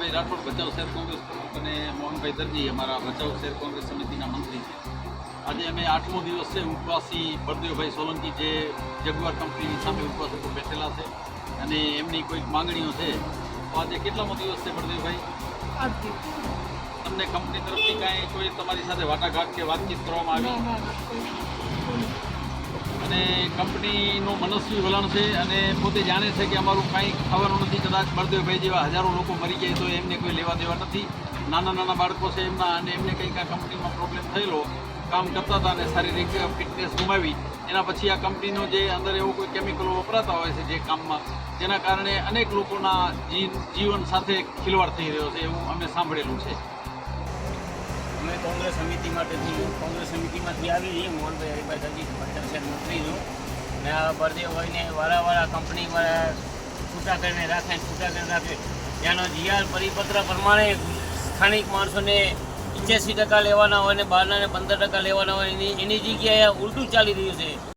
ભરદેવભાઈ રાઠોડ ભચાઉ શહેર કોંગ્રેસ પ્રમુખ અને મોહનભાઈ દરજી અમારા ભચાઉ શહેર કોંગ્રેસ સમિતિના મંત્રી છે. આજે અમે આઠમો દિવસ છે ઉપવાસી બળદેવભાઈ સોલંકી જે જગવાર કંપનીની સામે ઉપવાસ ઉપર બેઠેલા છે અને એમની કોઈક માંગણીઓ છે. તો આજે કેટલામો દિવસ છે બળદેવભાઈ તમને કંપની તરફથી કાંઈ કોઈ તમારી સાથે વાટાઘાટ કે વાતચીત કરવામાં આવી? અને કંપનીનું મનસ્વી વલણ છે અને પોતે જાણે છે કે અમારું કાંઈ ખાવાનું નથી, કદાચ બળદેવભાઈ જેવા હજારો લોકો મરી જાય તો એમને કોઈ લેવા દેવા નથી. નાના નાના બાળકો છે એમના અને એમને કંઈક આ કંપનીમાં પ્રોબ્લેમ થયેલો. કામ કરતા હતા અને શારીરિક ફિટનેસ ગુમાવી. એના પછી આ કંપનીનો જે અંદર એવું કોઈ કેમિકલો વપરાતા હોય છે જે કામમાં, જેના કારણે અનેક લોકોના જીવન સાથે ખિલવાડ થઈ રહ્યો છે એવું અમે સાંભળેલું છે. અમે કોંગ્રેસ સમિતિ માટેથી, કોંગ્રેસ સમિતિમાંથી આવી મોહનભાઈ હરિભાઈ મંત્રી છું ને આ બળદેવભાઈને વારાવાળા કંપનીવાળા છૂટા કરીને રાખે ને છૂટા કરીને રાખે. ત્યાંનો જીઆર પરિપત્ર પ્રમાણે સ્થાનિક માણસોને પંચ્યાસી ટકા લેવાના હોય ને બહારનાને પંદર ટકા લેવાના હોય એની એની જગ્યાએ ઉલટું ચાલી રહ્યું છે.